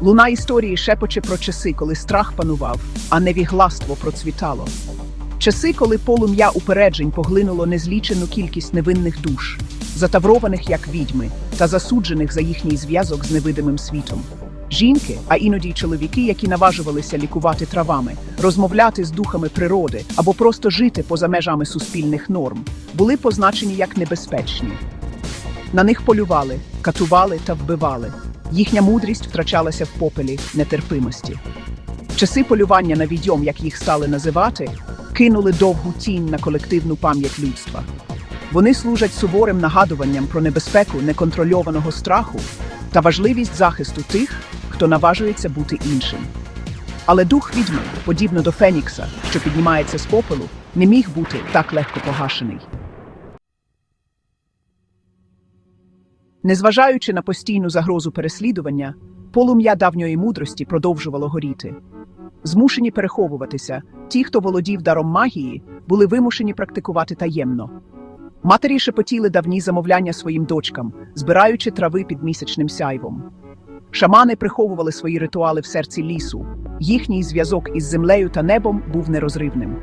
Луна історії шепоче про часи, коли страх панував, а невігластво процвітало. Часи, коли полум'я упереджень поглинуло незлічену кількість невинних душ, затаврованих як відьми, та засуджених за їхній зв'язок з невидимим світом. Жінки, а іноді й чоловіки, які наважувалися лікувати травами, розмовляти з духами природи або просто жити поза межами суспільних норм, були позначені як небезпечні. На них полювали, катували та вбивали. Їхня мудрість втрачалася в попелі нетерпимості. Часи полювання на відьом, як їх стали називати, кинули довгу тінь на колективну пам'ять людства. Вони служать суворим нагадуванням про небезпеку неконтрольованого страху та важливість захисту тих, хто наважується бути іншим. Але дух відьми, подібно до Фенікса, що піднімається з попелу, не міг бути так легко погашений. Незважаючи на постійну загрозу переслідування, полум'я давньої мудрості продовжувало горіти. Змушені переховуватися, ті, хто володів даром магії, були вимушені практикувати таємно. Матері шепотіли давні замовляння своїм дочкам, збираючи трави під місячним сяйвом. Шамани приховували свої ритуали в серці лісу. Їхній зв'язок із землею та небом був нерозривним.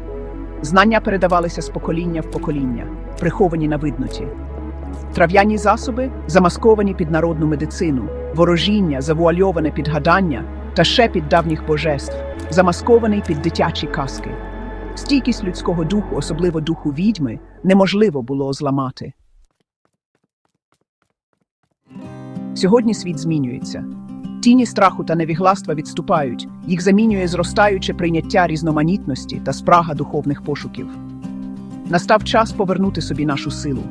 Знання передавалися з покоління в покоління, приховані на видноті. Трав'яні засоби замасковані під народну медицину, ворожіння, завуальоване під гадання та шепіт давніх божеств, замаскований під дитячі казки. Стійкість людського духу, особливо духу відьми, неможливо було зламати. Сьогодні світ змінюється. Тіні страху та невігластва відступають, їх замінює зростаюче прийняття різноманітності та спрага духовних пошуків. Настав час повернути собі нашу силу.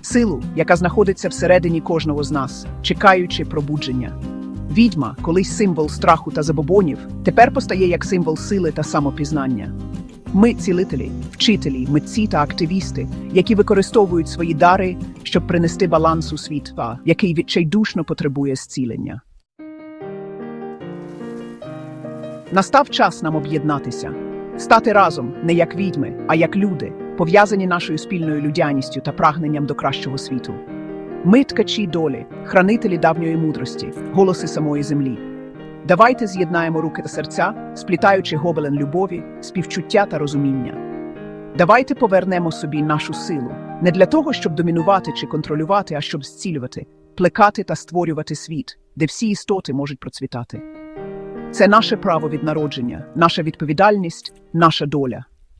Силу, яка знаходиться всередині кожного з нас, чекаючи пробудження. Відьма, колись символ страху та забобонів, тепер постає як символ сили та самопізнання. Ми цілителі, вчителі, митці та активісти, які використовують свої дари, щоб принести баланс у світ, який відчайдушно потребує зцілення. Настав час нам об'єднатися, стати разом не як відьми, а як люди, пов'язані нашою спільною людяністю та прагненням до кращого світу. Ми ткачі долі, хранителі давньої мудрості, голоси самої землі. Давайте з'єднаємо руки та серця, сплітаючи гобелен любові, співчуття та розуміння. Давайте повернемо собі нашу силу не для того, щоб домінувати чи контролювати, а щоб зцілювати, плекати та створювати світ, де всі істоти можуть процвітати. Це наше право від народження, наша відповідальність, наша доля.